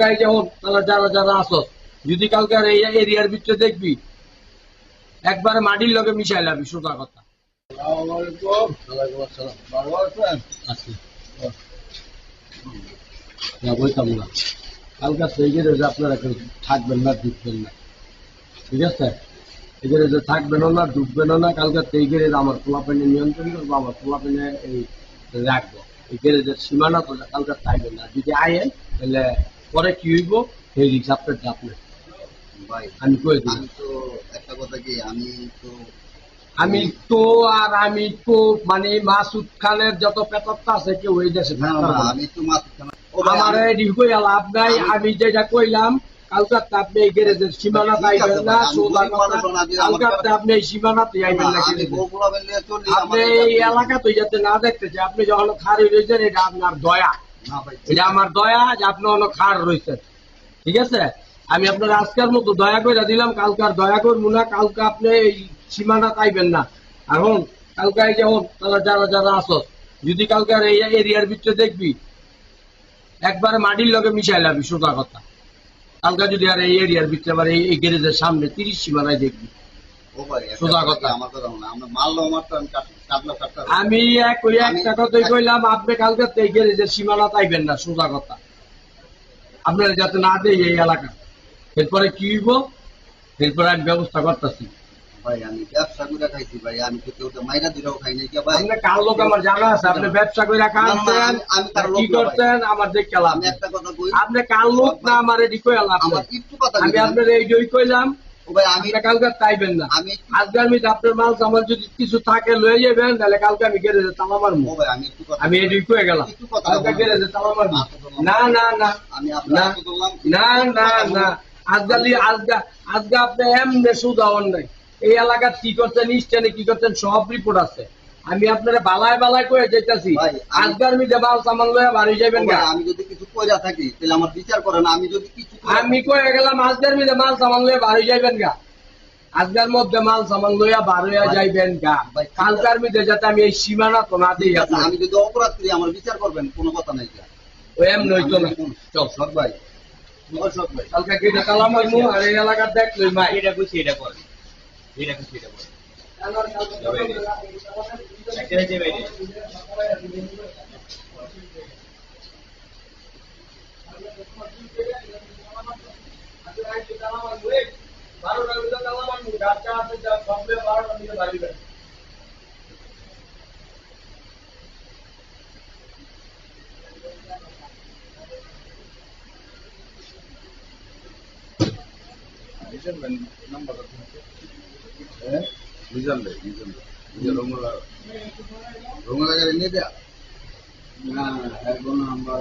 কালকে যেমন তারা যারা যারা আসো যদি কালকে আর এই এরিয়ার ভিতরে দেখবি, একবারে মাটির লগে মিশাই লাবি, সোজা কথা। সীমানা তো কালকে থাকবেন না যদি আয়েন তাহলে পরে কি হইব? সেই আপনার আপনার। ভাই আমি কয়ে দিই তো একটা কথা কি আমি তো আমি তো আর আমি তো মানে মাসুদ খানের যত পেতরটা আছে কেউ ওই দেশে। আমি তো আমার কইয়া লাভ নাই। আমি যেটা কইলাম কালকাতে আপনি এই গ্যারেজের সীমানা পাইবেন না সোজা না, কালকাতে আপনি এই সীমানাতে আইবেন না আপনি এলাকা তো যাতে না দেখতে আপনি যখন খারি রয়েছেন এটা আপনার দয়া। এটা আমার দয়া যে খার রয়েছেন। ঠিক আছে? আমি আপনার আজকের মতো দয়া করে দিলাম, কালকে আর দয়া কালকে আপনি এই সীমানা পাইবেন না। কালকে যেমন তারা যারা যারা আসো যদি কালকে আর এই এরিয়ার ভিতরে দেখবি, একবারে মাটির লগে মিশাই লাবি, সোজা কথা। কালকে যদি আর এই এরিয়ার ভিতরে, আবার এই গ্যারেজের সামনে তিরিশ সীমানায় দেখবি। আমি একটা কথাই কইলাম আপনি কালকে এই গ্যারেজের সীমানা পাইবেন না সোজা কথা। আপনার যাতে না দেয় এই এলাকা। এরপরে কি হইব? এরপরে আমি ব্যবস্থা করতেছি। ভাই আমি ব্যবসা করে খাইছি ভাই আমি তো কেউ মাইরা দিলেও খাই নাই ভাই? আপনি কার লোক? আমার জানা আছে আপনি ব্যবসা করে খাচ্ছেন আমি- আমি তার কি না আমার দেখে লাভ একটা কথা কই। আপনি কার লোক না আমার এটি কইয়া আমার একটু কথা আমি আপনার এই কইলাম ভাই আমি কালকে চাইবেন না। আমি আজকে আমি আপনার মাল আমার যদি কিছু থাকে লয়ে যাবেন তাহলে কালকে আমি যেতাম আমার ভাই আমি আমি গেলাম। কালকে বলব। যেতাম আমার না না না। আমি না না না না। আজকালি আজগা আজকে আপনি এমনি সুদাওয়ান নাই এই এলাকার কি করছেন স্টেনে কি করছেন সব রিপোর্ট আছে। আমি আপনারা বালায় বালায় করে যেতেছি ভাই, আমি- আজকাল আমি দেবাল সামান লয়ে বাড়ি যাবেন গা। আমি যদি কিছু কইরা থাকি তাহলে আমার বিচার করেন আমি যদি কিছু আমি কয়ে গেলাম আজকের মিদে মাল সামান লয়ে বাড়ি যাইবেন গা। আজকের মধ্যে মাল সামান লইয়া বার হইয়া যাইবেন গা। ভাই, কালকার মিদে যাতে আমি এই সীমানা তো না দিই আমি যদি অপরাধ করি আমার বিচার করবেন কোনো কথা নাই যা। ও এম নইতো না। চল সৎ ভাই। সৎ ভাই। কালকে কেটে মারমু আর এই এলাকার দেখলই মা। এটা কইছি এটা কর। এটা কইছি এটা কর। చక్కెర వేడి बारो रंग का कला मान डाटा से जब बम्बे बारो रंग का बारी कर रिजन नंबर রঙলা গাড়ি নিয়ে দেয়া না এখন আমরা